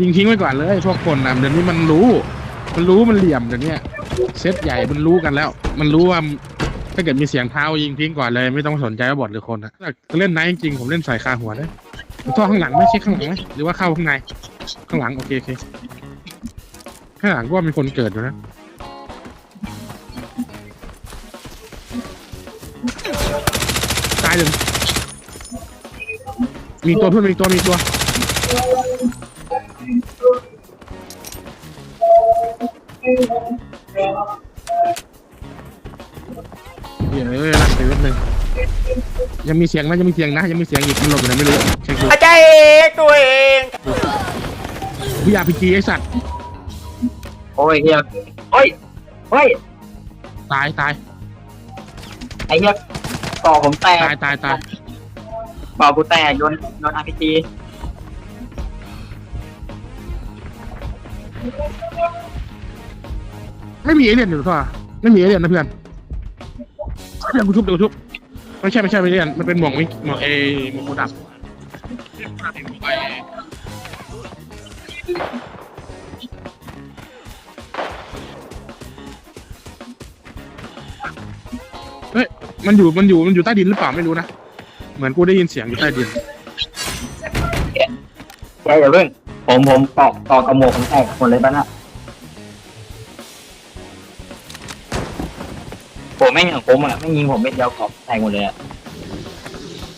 ยิงทิ้งไว้ก่อนเลยพวกคนนะเดี๋ยวนี้มันรู้ มันรู้มันเหลี่ยมเดี๋ยวนี้เซตใหญ่มันรู้กันแล้ว มันรู้ว่าถ้าเกิดมีเสียงเท้ายิงทิ้งก่อนเลย ไม่ต้องสนใจว่าบอทหรือคนนะเล่นไนท์จริงผมเล่นใส่คาหัวได้ท่อข้างหลังไม่ใช่ข้างหลังไหมหรือว่าเข้าข้างใน ข้างหลังโอเคโอเคข้างหลังก็ว่ามีคนเกิดอยู่นะตายหนึ่งมีตัวเพื่อนมีตัวมีตัว ยังมีเสียงนะยังมีเสียงนะยังมีเสียงอีกมันหลบอยู่ไหนไม่รู้เช็คดูใจเองตัวเองวิยาพีจีไอสัตว์โอ้ยเฮียโอ้ยโอ้ยตายตายไอ้เฮียต่อผมแตกตายตายตายต่อกูแตกโยนโยนอาร์พีจีไม่มีเอเลี่ยนอยู่ท่อไม่มีเอเลี่ยนนะเพื่อนเดี๋ยวกูชุบเดี๋ยวกูชุบ ไม่ใช่ไม่ใช่ไม่เอเลี่ยนมันเป็นหมวกมิหมวกเอหมวกกูดับเฮ้ยมันอยู่มันอยู่มันอยู่ใต้ดินหรือเปล่าไม่รู้นะเหมือนกูได้ยินเสียงอยู่ใต้ดินแกอย่าเพิ่งผมผมต่อต่อกกระโหมกผมแตกหมดเลยป่ะน่ะ ผมไม่งอย่างผมอะไม่ยิงผมไม่เดียวกรอบแตกหมดเลยอะ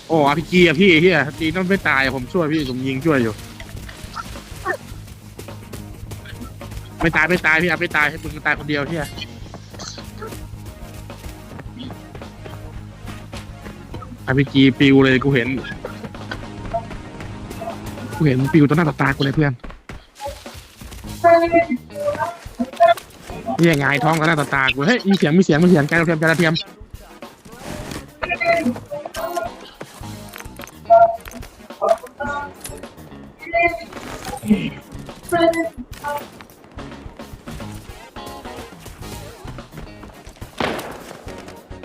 โอ้อาพีจีอะพี่เฮียตีต้องไม่ตายอะผมช่วยพี่ผมยิงช่วยอยู่ ไม่ตายไม่ตายพี่อะไม่ตายให้มึงตายคนเดียวเฮียอาพีจีปิวเลยกูเห็น กูเห็นปิวต่อหน้าต่อตากูเลยเพื่อน นี่ไงายท้องต่อหน้าต่อตากูเฮ้ยมีเสียงมีเสียงมีเสียงการกระเทียมการกระเทียม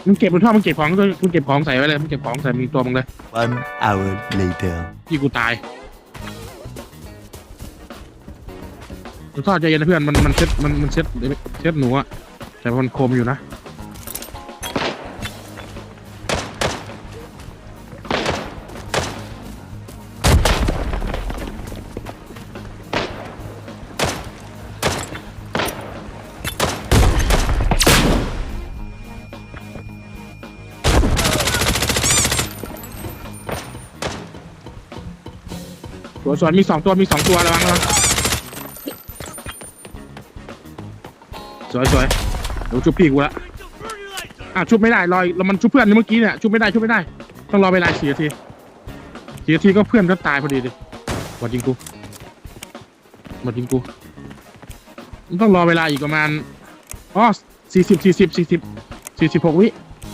มึงเก็บบนท่อมึงเก็บของด้วยมึงเก็บของใส่ไว้เลยมึงเก็บของใส่มีตัวมึงเลย One hour later. ที่กูตาย บนท่อใจเย็นนะเพื่อนมันมันเซ็ตมันมันเซ็ตเซ็ตหนูอะแต่มันคมอยู่นะตัวสวนมีสองตัวมีสองตัวระวังระวัง สวยสวยเดี๋ยวชุบพี่กูละอะชุบไม่ได้รอยแล้วมันชุบเพื่อนเมื่อกี้เนี่ยชุบไม่ได้ชุบไม่ได้ ต้องรอเวลาสี่นาทีสี่นาทีก็เพื่อนก็ตายพอดีดิหมดยิงกูหมดยิงกูมันต้องรอเวลาอีกประมาณอ๋อสี่สิบสี่สิบสี่สิบสี่สิบหกวิ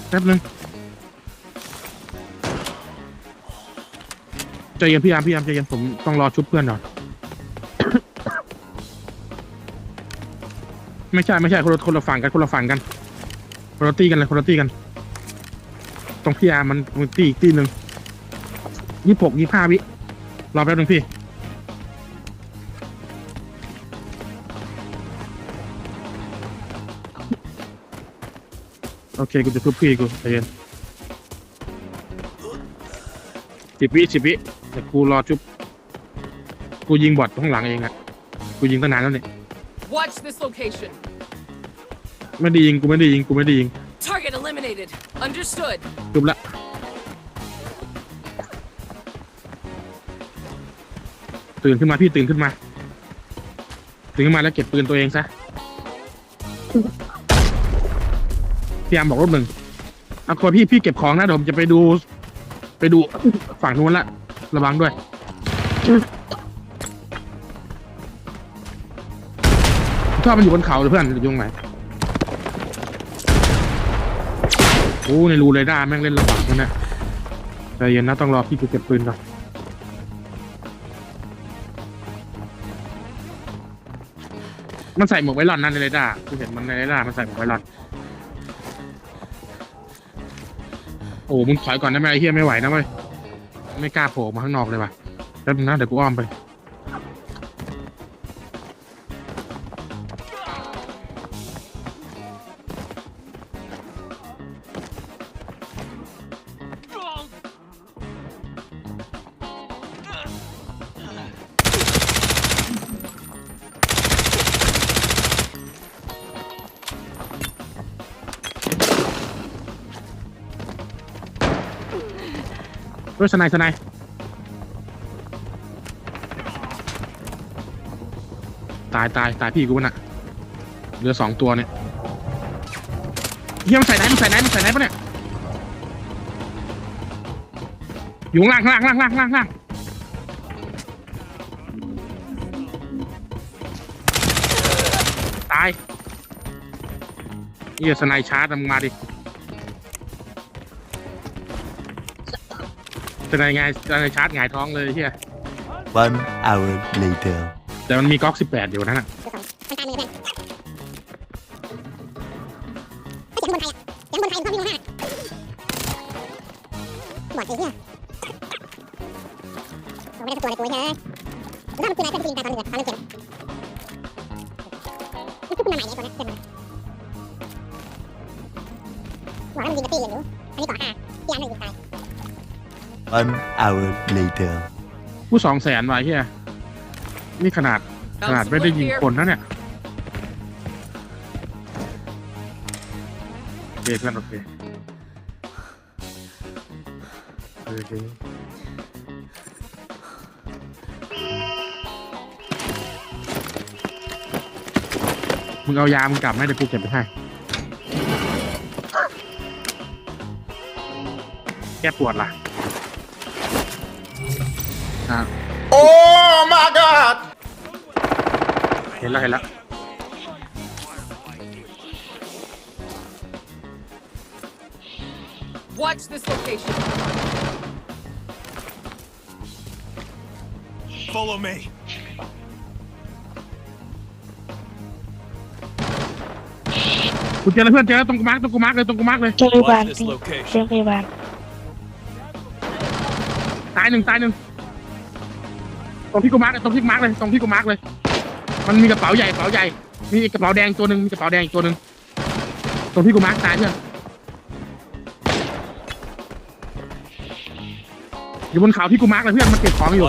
แป๊บนึงใจเย็นพี่ยามพี่ยามใจเย็นผมต้องรอชุบเพื่อนก่อน ไม่ใช่ไม่ใช่คนละคนละฝั่งกันคนละฝั่งกันคนละตีกันเลยคนละตีกันตรงพี่อาร์มันมันตีอีกตีหนึ่งยี่หกยี่ห้าวิรอแป๊บนึงพี่โอเคกูจะทุบพี่กูใจเย็นสิบวิสิบวิแต่กูรอชุบกูยิงบอดข้างหลังเองอะกูยิงตั้งนานแล้วเนี่ย Watch this location. ไม่ได้ยิงกูไม่ได้ยิงกูไม่ได้ยิง Target eliminated. Understood. จบละตื่นขึ้นมาพี่ตื่นขึ้นมา ตื่นขึ้นมาแล้วเก็บปืนตัวเองซะพี่ยามบอกรถหนึ่งเอาคนพี่พี่เก็บของนะเดี๋ยวผมจะไปดู ไปดูฝั่งนู้นละ ระวังด้วย ชอบมันอยู่บนเขาเลยเพื่อนอยู่ตรงไหน โอ้ในรูเรดาร์แม่งเล่นระบากมันนะใจเย็นนะต้องรอพี่กูเก็บปืนก่อนมันใส่หมวกไวรอนนั่นในเรดาร์กูเห็นมันในเรดาร์มันใส่หมวกไวรอนโอ้มึงถอยก่อนได้ไหมไอ้เฮียไม่ไหวนะเว้ยไม่กล้าโผล่มาข้างนอกเลยว่ะแป๊บนึงนะเดี๋ยวกูอ้อมไป ด้วยสไนด์สไนด์ตายตายตายพี่กูน่ะเหลือสองตัวเนี่ยเฮียมันใส่ไหนมันใส่ไหนมันใส่ไหนปะเนี่ยอยู่ข้างล่างล่างล่างล่างล่างตายเฮียสไนชาร์จมึงมาดิ สไนด์ไงสไนด์ชาร์จหงายท้องเลยเฮีย One hour later. แต่มันมีก๊อกสิบแปดอยู่นั่นน่ะมันตายมือเพื่อนเสียงบนไทยอะเสียงบนไทยมันก็วิ่งมาบอดไอ้เหี้ยเราไม่ได้สักตัวเลยกูเฮ้ยถ้ามันคืออะไรเป็นจริงตายตอนนึงตอนนึงเจ็บนี่คือมันใหม่เนี่ยตัวนั้นเจ็บเลยบอกแล้วมันยิงกระตี้กันอยู่อันนี้ก่อห้าที่อันหนึ่งยิงตาย One hour later. ผู้สองแสนวะเฮียนี่ขนาดขนาดไม่ได้ยิงคนนะเนี่ยโอเคเพื่อนโอเคโอเคมึงเอายามึงกลับไหมเดี๋ยวกูเก็บไปให้แก้ปวดล่ะ อ่า Oh my god! เห็นแล้วเห็นแล้ว Watch this location. Follow me. กูเจอแล้วเพื่อนเจอแล้วตรงกูมาร์กตรงกูมาร์กเลยตรงกูมาร์กเลยเจอพยาบาล Watch this พี่ location. เจอพยาบาลตายหนึ่งตายหนึ่งต รงที่กูมาร์กเลยตรงที่กูมาร์กเลยตรงที่กูมาร์กเลย มันมีกระเป๋าใหญ่กระเป๋าใหญ่ มีกระเป๋าแดงตัวหนึ่งมีกระเป๋าแดงอีกตัวหนึ่งตรงที่กูมาร์กตายเพื่อนอยู่บนเขาที่กูมาร์กเลยเพื่อนมันเก็บของอยู่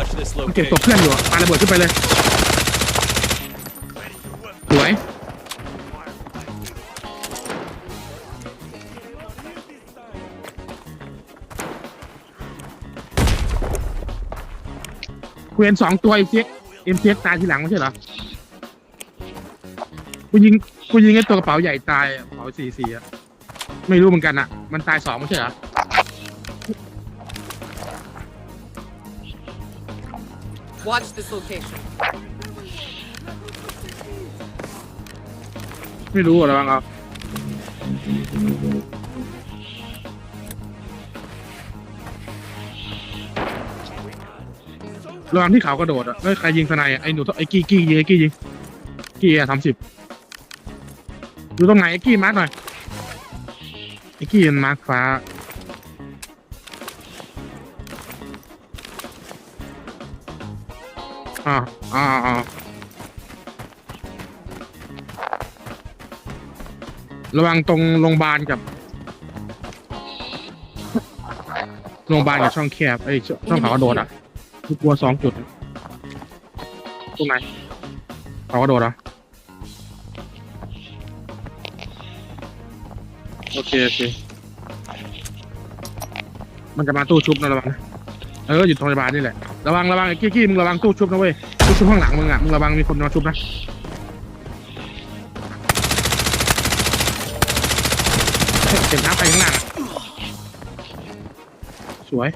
มันเก็บศพเพื่อนอยู่ปาระเบิดขึ้นไปเลย เห็นสองตัวเอ็มเซ็กเอ็มเซ็กตายทีหลังไม่ใช่เหรอ กูยิง กูยิงไอ้ตัวกระเป๋าใหญ่ตายอะกระเป๋าสี่สี่อะไม่รู้เหมือนกันอะมันตายสองไม่ใช่เหรอ Watch this location. ไม่รู้อะไรบ้างครับ ระหว่างที่เขากระโดดอะเอ้ยใครยิงสไนด์อะไอ้หนูไอ้กี้กี้ยิงไอ้กี้ยิงกี้อะทำสิบอยู่ตรงไหนไอ้กี้มาร์กหน่อยไอ้กี้มันมาร์กฟ้าอ่าอ่าอ่าระวังตรงโรงพยาบาลกับโรงพยาบาลกับช่องแคบไอ้ยช่องเขากระโดดอะ กูกลัวสองจุดตรงไหนเขากระโดดเหรอโอเคโอเค มันจะมาตู้ชุบนะระวังนะเอออยู่ตรงโรงพยาบาลนี่แหละ ระวังระวังไอ้กี้กี้มึงระวังตู้ชุบนะเว้ย ตู้ชุบข้างหลังมึงอะ มึงระวังมีคนมาชุบนะเก็บน้ำไปข้างหน้าน่ะสวย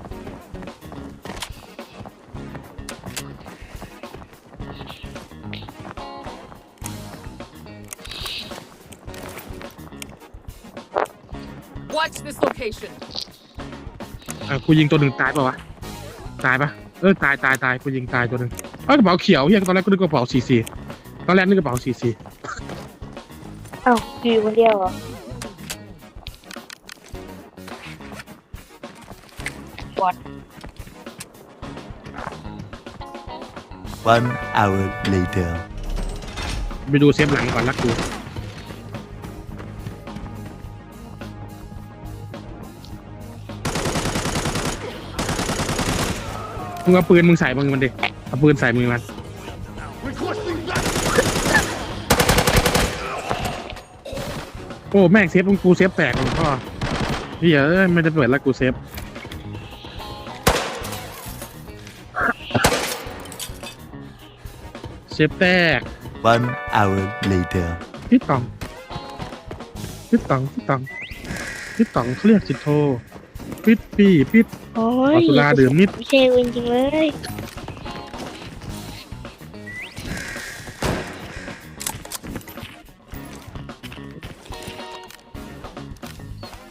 this location. เออกูยิงตัวหนึ่งตายเปล่าวะ ตายปะเออตายตายตายกูยิงตายตัวหนึ่งเอ้ยกระเป๋าเขียวเฮียตอนแรกกูนึกกระเป๋าสีสีตอนแรกนึกกระเป๋าสีสีเอ้าอยู่คนเดียวเหรอ One hour later. ไปดูเซฟหลังก่อนรักกู มึงเอาปืนมึงใส่มือมันดิเอาปืนใส่มือมันโอ้แม่งเซฟมึงกูเซฟแตกมึงพ่อเดียวไม่ได้เปิดแล้วกูเซฟเซฟแตก One hour later พี่ตองพี่ตองพี่ตองพี่ตองเขรียกจิตโท ปิดปีปิดโอ้เอายสุราดื่มนิดไม่ใช่จริงๆเลย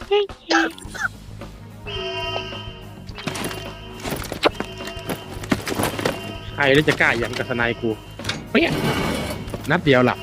เย้เย้ใครแล้วจะกล้าอย่างกับทนายกูเปี้ยนัดเดียวหลับ